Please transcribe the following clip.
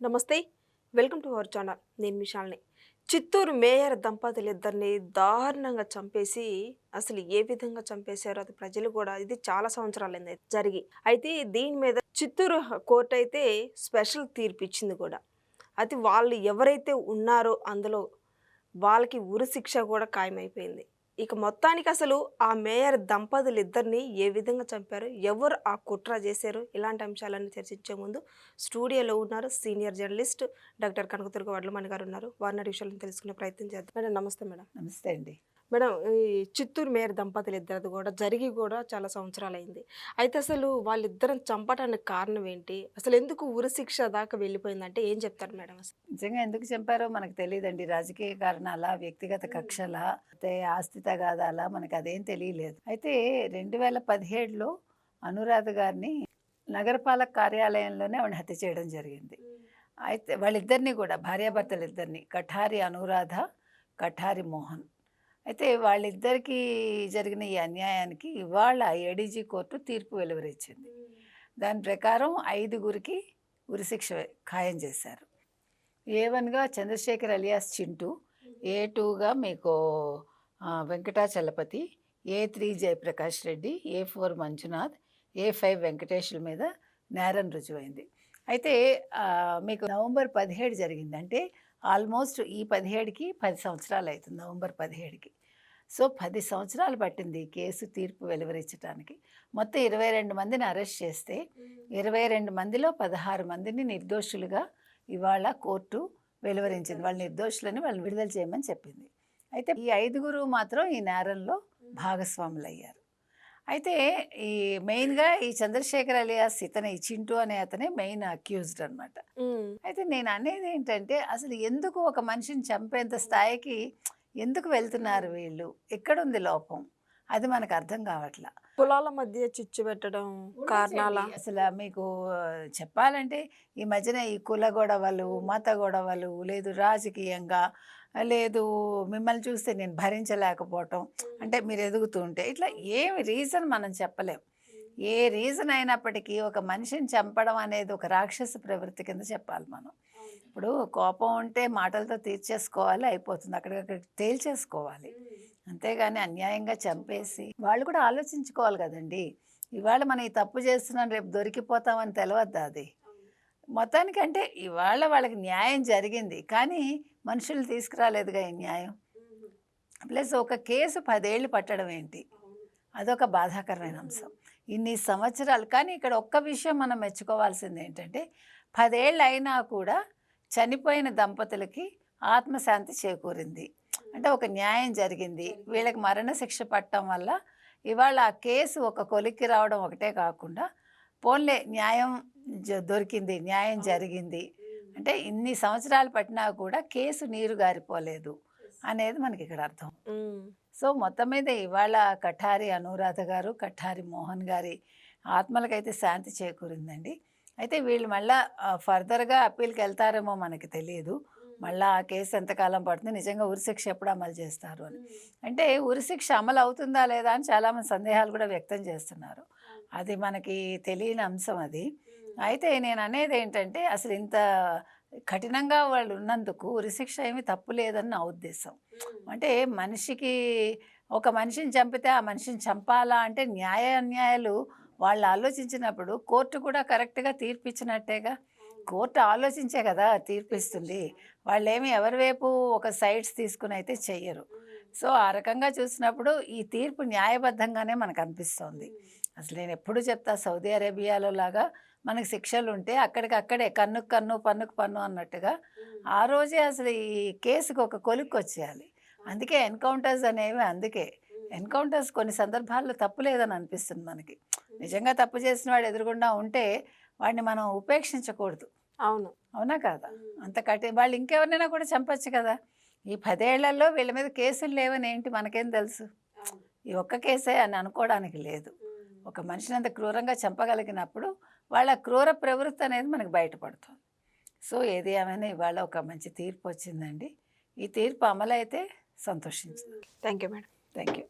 నమస్తే welcome to our channel. నేను మిషాల్ని Chittoor mayor దంపతులు ఇద్దరిని దారుణంగా చంపేసి అసలు ఏ విధంగా చంపేశారో అది ప్రజలు కూడా ఇది చాలా సంవత్సరాలైంది జరిగి. అయితే దీని మీద చిత్తూరు కోర్టు అయితే స్పెషల్ తీర్పు ఇచ్చింది కూడా. అది వాళ్ళు ఎవరైతే ఉన్నారో అందులో వాళ్ళకి ఉరి శిక్ష కూడా ఖాయమైపోయింది. ఇక మొత్తానికి అసలు ఆ మేయర్ దంపతులు ఇద్దరిని ఏ విధంగా చంపారు? ఎవరు ఆ కుట్ర చేశారు? ఇలాంటి అంశాలన్నీ చర్చించే ముందు స్టూడియోలో ఉన్నారు senior journalist doctor Kanakadurga Vadlamani garu ఉన్నారు. వారిని విషయాలను తెలుసుకునే ప్రయత్నం చేద్దాం. మేడం నమస్తే మేడం. నమస్తే అండి. మేడం ఈ చిత్తూరు మేయర్ దంపతులు ఇద్దరిది కూడా జరిగి కూడా చాలా సంవత్సరాలు అయింది అయితే అసలు వాళ్ళిద్దరం చంపడానికి కారణం ఏంటి? అసలు ఎందుకు ఉరి శిక్ష దాకా వెళ్ళిపోయిందంటే ఏం చెప్తారు మేడం అసలు? నిజంగా ఎందుకు చంపారో మనకు తెలియదండి. రాజకీయ కారణాల వ్యక్తిగత కక్షల అయితే ఆస్తి తగాదాల మనకు అదేం తెలియలేదు. అయితే రెండు వేల పదిహేడులో అనురాధ గారిని నగరపాలక కార్యాలయంలోనే ఆవిడ హత్య చేయడం జరిగింది. అయితే వాళ్ళిద్దరిని కూడా భార్యాభర్తలు ఇద్దరిని కఠారి అనురాధ కఠారి మోహన్ అయితే వాళ్ళిద్దరికీ జరిగిన ఈ అన్యాయానికి ఇవాళ ఏడీజీ కోర్టు తీర్పు వెలువరించింది దాని ప్రకారం ఐదుగురికి ఉరిశిక్ష ఖాయం చేశారు. ఏ వన్గా చంద్రశేఖర్ అలియాస్ చింటూ ఏ టూగా మీకు Venkatachalapathi A three Jayaprakash Reddy A four Manjunath A five వెంకటేష్ల మీద నేరం రుజువైంది. అయితే మీకు నవంబర్ పదిహేడు జరిగింది అంటే ఆల్మోస్ట్ ఈ పదిహేడుకి పది సంవత్సరాలు అవుతుంది నవంబర్ పదిహేడుకి. సో పది సంవత్సరాలు పట్టింది కేసు తీర్పు వెలువరించడానికి మొత్తం ఇరవై రెండు మందిని అరెస్ట్ చేస్తే ఇరవై రెండు మందిలో పదహారు మందిని నిర్దోషులుగా ఇవాళ కోర్టు వెలువరించింది. వాళ్ళు నిర్దోషులని వాళ్ళని విడుదల చేయమని చెప్పింది. అయితే ఈ ఐదుగురు మాత్రం ఈ నేరంలో భాగస్వాములు అయ్యారు అయితే ఈ మెయిన్గా ఈ చంద్రశేఖర్ అలియాస్ ఇతనే ఈ చింటూ అనే అతనే మెయిన్ అక్యూజ్డ్ అనమాట అయితే నేను అనేది ఏంటంటే అసలు ఎందుకు ఒక మనిషిని చంపేంత స్థాయికి ఎందుకు వెళ్తున్నారు వీళ్ళు? ఎక్కడుంది లోపం? అది మనకు అర్థం కావట్లా. కులాల మధ్య చిచ్చు పెట్టడం కారణాల అసలు మీకు చెప్పాలంటే ఈ మధ్యన ఈ కుల గొడవలు మత గొడవలు లేదు రాజకీయంగా లేదు మిమ్మల్ని చూస్తే నేను భరించలేకపోవటం అంటే మీరు ఎదుగుతూ ఉంటే ఇట్లా ఏమి రీజన్ మనం చెప్పలేం. ఏ రీజన్ అయినప్పటికీ ఒక మనిషిని చంపడం అనేది ఒక రాక్షస ప్రవృత్తి కింద చెప్పాలి మనం. ఇప్పుడు కోపం ఉంటే మాటలతో తీర్చేసుకోవాలి అయిపోతుంది. అక్కడికక్కడ తేల్చేసుకోవాలి. అంతేగాని అన్యాయంగా చంపేసి వాళ్ళు కూడా ఆలోచించుకోవాలి కదండి. ఇవాళ మనం ఈ తప్పు చేస్తున్నాం రేపు దొరికిపోతామని తెలియద్దు అది? మొత్తానికి అంటే ఇవాళ వాళ్ళకి న్యాయం జరిగింది. కానీ మనుషులు తీసుకురాలేదుగా ఈ న్యాయం. ప్లస్ ఒక కేసు పదేళ్ళు పట్టడం ఏంటి? అదొక బాధాకరమైన అంశం. ఇన్ని సంవత్సరాలు కానీ ఇక్కడ ఒక్క విషయం మనం మెచ్చుకోవాల్సింది ఏంటంటే పదేళ్ళు అయినా కూడా చనిపోయిన దంపతులకి ఆత్మశాంతి చేకూరింది. అంటే ఒక న్యాయం జరిగింది. వీళ్ళకి మరణశిక్ష పట్టడం వల్ల ఇవాళ ఆ కేసు ఒక కొలిక్కి రావడం ఒకటే కాకుండా పోన్లే న్యాయం దొరికింది న్యాయం జరిగింది. అంటే ఇన్ని సంవత్సరాలు పట్టినా కూడా కేసు నీరు గారిపోలేదు అనేది మనకి ఇక్కడ అర్థం. సో మొత్తం మీద ఇవాళ కఠారి అనురాధ గారు కఠారి మోహన్ గారి ఆత్మలకైతే శాంతి చేకూరిందండి. అయితే వీళ్ళు మళ్ళా ఫర్దర్గా అప్పీల్కి వెళ్తారేమో మనకి తెలియదు మళ్ళీ ఆ కేసు ఎంతకాలం పడుతుంది? నిజంగా ఉరిశిక్ష ఎప్పుడు అమలు చేస్తారు అని. అంటే ఉరిశిక్ష అమలు అవుతుందా లేదా అని చాలామంది సందేహాలు కూడా వ్యక్తం చేస్తున్నారు. అది మనకి తెలియని అంశం అది. అయితే నేను అనేది ఏంటంటే అసలు ఇంత కఠినంగా వాళ్ళు ఉన్నందుకు ఉరిశిక్ష ఏమీ తప్పు లేదని నా ఉద్దేశం. అంటే మనిషికి ఒక మనిషిని చంపితే ఆ మనిషిని చంపాలా అంటే న్యాయ అన్యాయాలు వాళ్ళు ఆలోచించినప్పుడు కోర్టు కూడా కరెక్ట్గా తీర్పిచ్చినట్టేగా. కోర్టు ఆలోచించే కదా తీర్పిస్తుంది. వాళ్ళు ఏమి ఎవరి వైపు ఒక సైడ్స్ తీసుకుని అయితే చెయ్యరు. సో ఆ రకంగా చూసినప్పుడు ఈ తీర్పు న్యాయబద్ధంగానే మనకు అనిపిస్తోంది. అసలు నేను ఎప్పుడు చెప్తా సౌదీ అరేబియాలో లాగా మనకి శిక్షలు ఉంటే అక్కడికి అక్కడే కన్నుకు కన్ను పన్నుకు పన్ను అన్నట్టుగా ఆ రోజే అసలు ఈ కేసుకు ఒక కొలిక్కి వచ్చేయాలి. అందుకే ఎన్కౌంటర్స్ అనేవి అందుకే. ఎన్కౌంటర్స్ కొన్ని సందర్భాల్లో తప్పు లేదని అనిపిస్తుంది మనకి. నిజంగా తప్పు చేసిన వాడు ఎదురుగుండా ఉంటే వాడిని మనం ఉపేక్షించకూడదు. అవును. అవునా కాదా? అంత కఠిన వాళ్ళు ఇంకెవరినైనా కూడా చంపొచ్చు కదా. ఈ పదేళ్ళలో వీళ్ళ మీద కేసులు లేవని ఏంటి మనకేం తెలుసు? ఈ ఒక్క కేసే అని అనుకోవడానికి లేదు. ఒక మనిషిని అంత క్రూరంగా చంపగలిగినప్పుడు వాళ్ళ క్రూర ప్రవృత్తి అనేది మనకు బయటపడుతుంది. సో ఏది ఏమైనా ఇవాళ ఒక మంచి తీర్పు వచ్చిందండి. ఈ తీర్పు అమలైతే సంతోషించింది. Thank you madam. Thank you